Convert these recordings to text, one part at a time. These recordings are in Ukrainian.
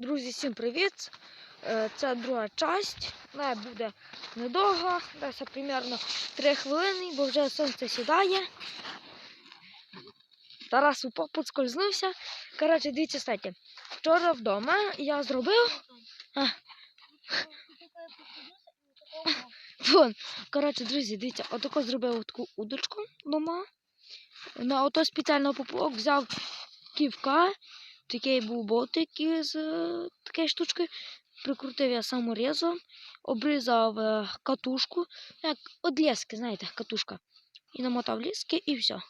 Друзі, всім привіт! Е, Це друга часть. Вона буде недовга, десь примерно 3 хвилини, бо вже сонце сідає. Тарас упав. Коротше, дивіться, кстати, вчора вдома я зробив. Вон. Коротше, друзі, дивіться, отако зробив таку удочку вдома. На ото спеціально поплавок взяв ківка. Такий був ботик із е, такої штучки. Прикрутив я саморізом, обрізав е, катушку, як от лески, знаєте, катушка. І намотав лески і все.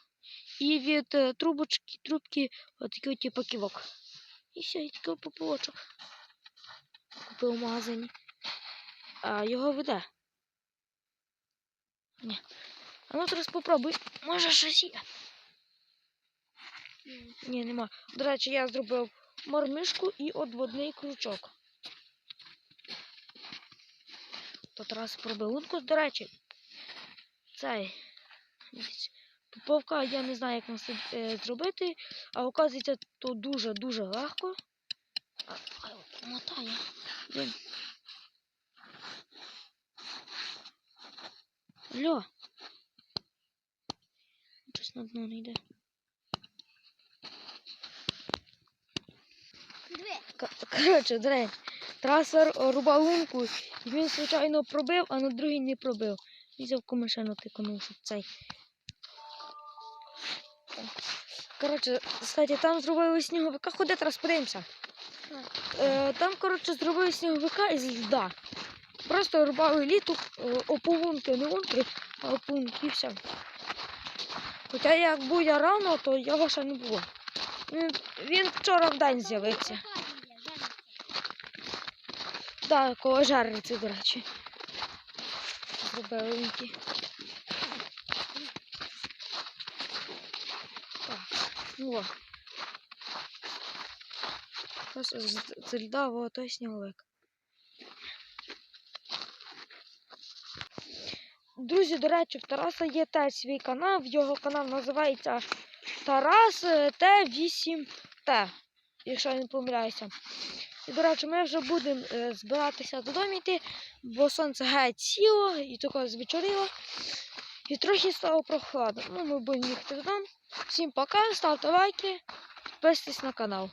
І від е, трубочки, трубки отакий типу ківок. І все, і такий поплавочок. Купив магазині. А його веде. Ні. А ну зараз попробуй. Може щось є. Ні, нема. До речі, я зробив мармишку і одводний крючок. Тут раз пробив лунку, до речі. Цей. Поповка я не знаю, як нас е, зробити, а оказується, то дуже-дуже легко. Ай, от мотає. Блін. Алло. Щось на дно не йде. Коротше, дрень. Трасер рубав лунку, і він, звичайно, пробив, а на другий не пробив. Взяв комишину тиканув, щоб цей. Коротше, кстати, там зробили сніговика. Ходи, зараз подивимося. Е, там, коротше, зробили сніговика із льда. Просто рубали літу, е, ополунки, не лунки, а ополунки і все. Хоча як буде рано, то його ще не було. Він, він вчора в день з'явився. Так, коло жарниці, до речі. Зробили лунки. Так, ну. Просто льда во той сніговик. Друзі, до речі, в Тараса є теж свій канал. Його канал називається Тарас е, Т8Т, якщо я не помиляюся. І, до речі, ми вже будемо е, збиратися додому йти, бо сонце геть сіло і тако звечоріло. І трохи стало прохладно. Ну, ми будемо їхати додому. Всім пока, ставте лайки, підписуйтесь на канал.